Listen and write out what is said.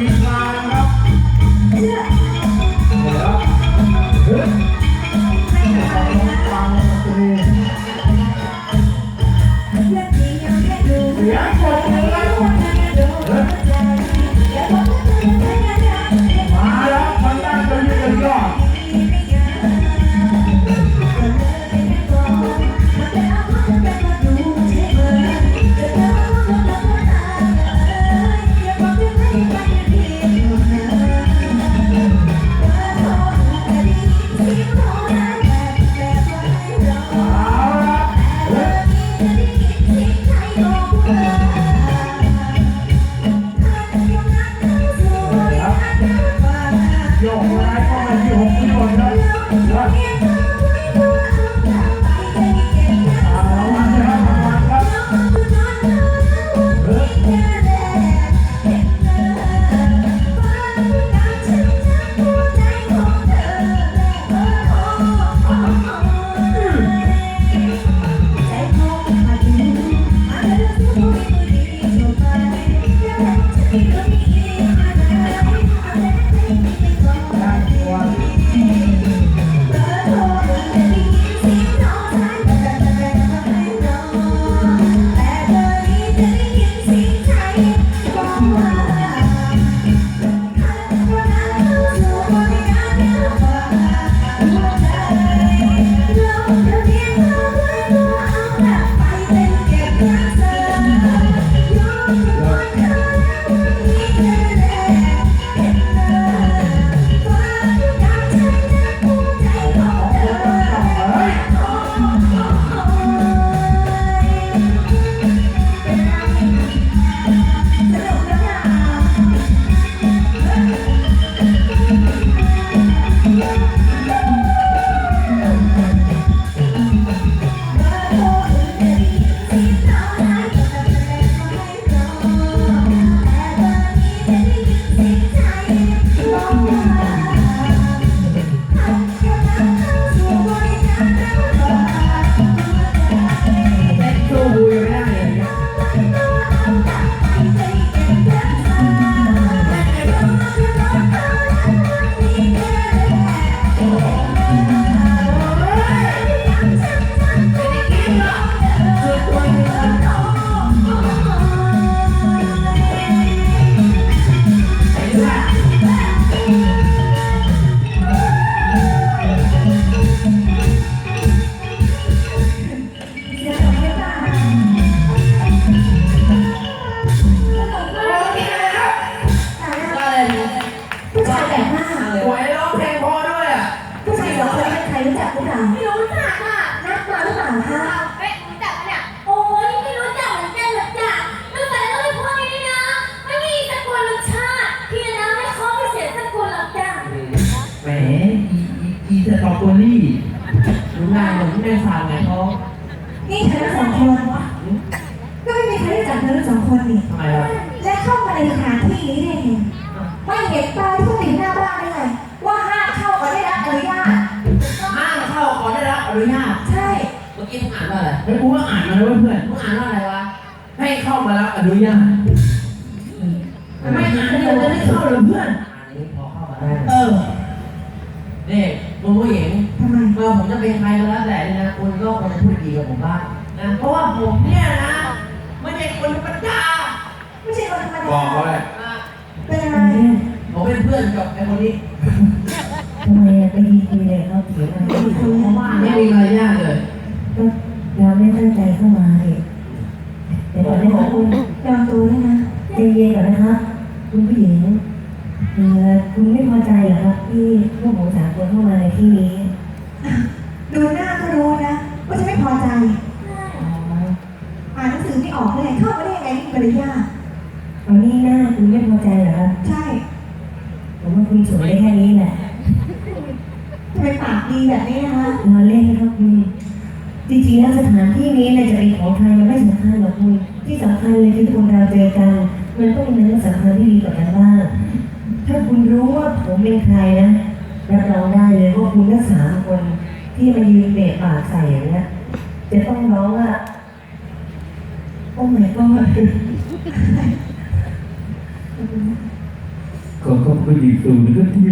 ทีมงานครับเดี๋ยวเฮ้ยไม่เป็นไรนะฟังตรีเองเสียงคน โยกอะไรก็ไม่ที่หกที่คนนะแล้ ตรอเบอรี่รู้งานเหมือนที่แม่สาวไงเขานี่เธอทั้งสองคนก็ไม่มีใครรู้จักเธอทั้งสองคนนี่ทำไมล่ะและเข้ามาในสถานที่นี้ได้ไงไม่เห็นป้ายที่ติดหน้าบ้านได้ไงว่าห้ามเข้าก่อนได้รับอนุญาตห้ามเข้าก่อนได้รับอนุญาตใช่เมื่อกี้มึงอ่านว่าอะไรเฮ้ยกูว่าอ่านมาแล้วเพื่อนมึงอ่านว่าอะไรวะให้เข้ามารับอนุญาตไม่อ่านเดี๋ยวจะได้เข้าเหรอเพื่อนอ่านนี้พอเข้ามาได้เออนี่ คุณผู้หญิงทำไมเมื่อผมจะเป็นใครก็แล้วแต่เนี่ยนะคุณก็ควรจะพูดดีกับผมบ้างนะเพราะว่าผมเนี่ยนะไม่ใช่คนธรรมดาไม่ใช่คนธรรมดาบอกเขาเลยอะเป็นอะไรผมเป็นเพื่อนกับไอ้คนนี้ทำไมอะไปดีคุยเลยเขาเสียงอะไรผมว่าไม่มีมารยาทเลยก็เราไม่ตั้งใจเข้ามาเลยเดี๋ยวก่อนนะครับคุณยอมตัวด้วยนะใจเย็นก่อนนะครับ คุณผู้หญิงเอ่อคุณไม่พอใจเหรอครับที่พวกผมสามคนเข้ามาในที่นี้ดูหน้าก็รู้นะว่าจะไม่พอใจ อ๋ออ่านหนังสือไม่ออกได้ไงเข้ามาได้ยังไงนี่มารยาทเอานี่หน้าคุณไม่พอใจเหรอครับใช่ผมว่าคุณสวยได้แค่นี้แหละทำไมปากดีแบบนี้นะคะ เราเล่นนะครับคุณจริงๆแล้วสถานที่นี้เนี่ยจะเป็นของใครมันไม่สำคัญหรอกคุณที่สำคัญเลยคือคนเราเจอกันมันต้องมีเรื่องสำคัญที่ดีต่อกันบ้าง ถ้าคุณรู้ว่าผมเป็นใครนะรับรองได้เลยว่าคุณทั้งสามคนที่มายืนเบะปากใส่อย่างเงี้ยจะต้องร้องว่าโอ้ my god ไปดีสูงก็ที่